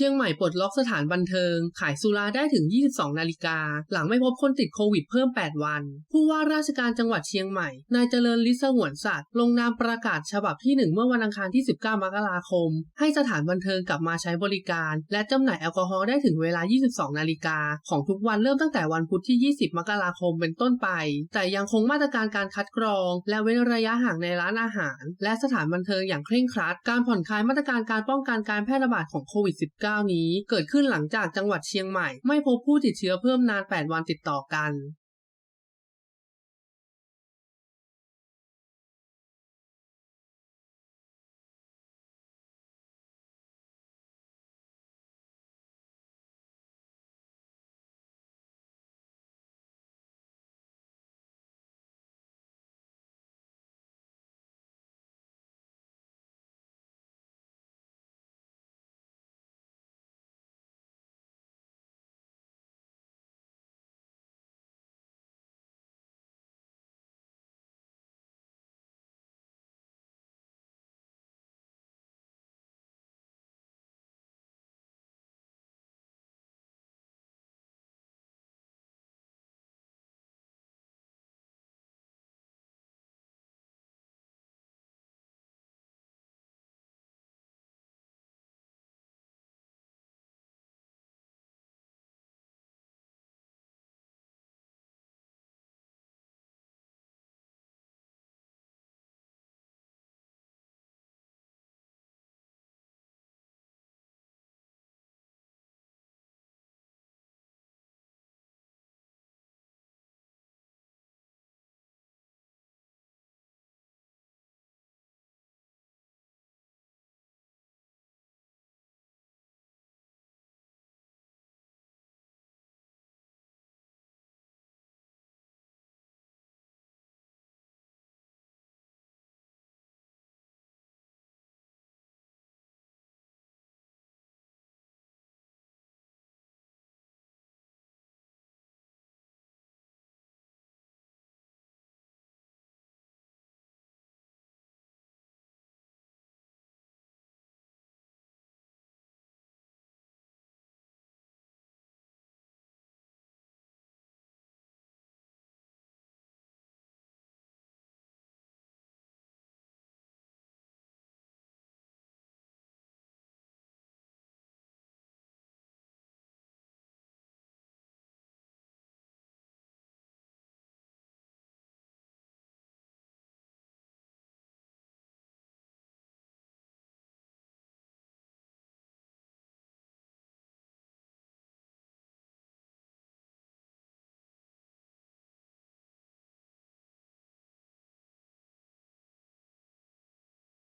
ชียงใหม่ปลดล็อกสถานบันเทิง ขายสุราได้ถึง 22 นาฬิกา หลังไม่พบคนติดโควิดเพิ่ม 8 วัน ผู้ว่าราชการจังหวัดเชียงใหม่ นายเจริญลิศหวนสัตว์ ลงนามประกาศฉบับที่ 1 เมื่อวันอังคารที่ 19 มกราคม ให้สถานบันเทิงกลับมาใช้บริการ และจำหน่ายแอลกอฮอล์ได้ถึงเวลา 22 นาฬิกา ของทุกวันเริ่มตั้งแต่วันพุธที่ 20 มกราคมเป็นต้นไป แต่ยังคงมาตรการการคัดกรอง และเว้นระยะห่างในร้านอาหาร และสถานบันเทิงอย่างเคร่งครัด การผ่อนคลายมาตรการการป้องกันการแพร่ระบาดของโควิด -19 นี้ เกิดขึ้นหลังจากจังหวัดเชียงใหม่ ไม่พบผู้ติดเชื้อเพิ่มนาน 8 วันติดต่อกัน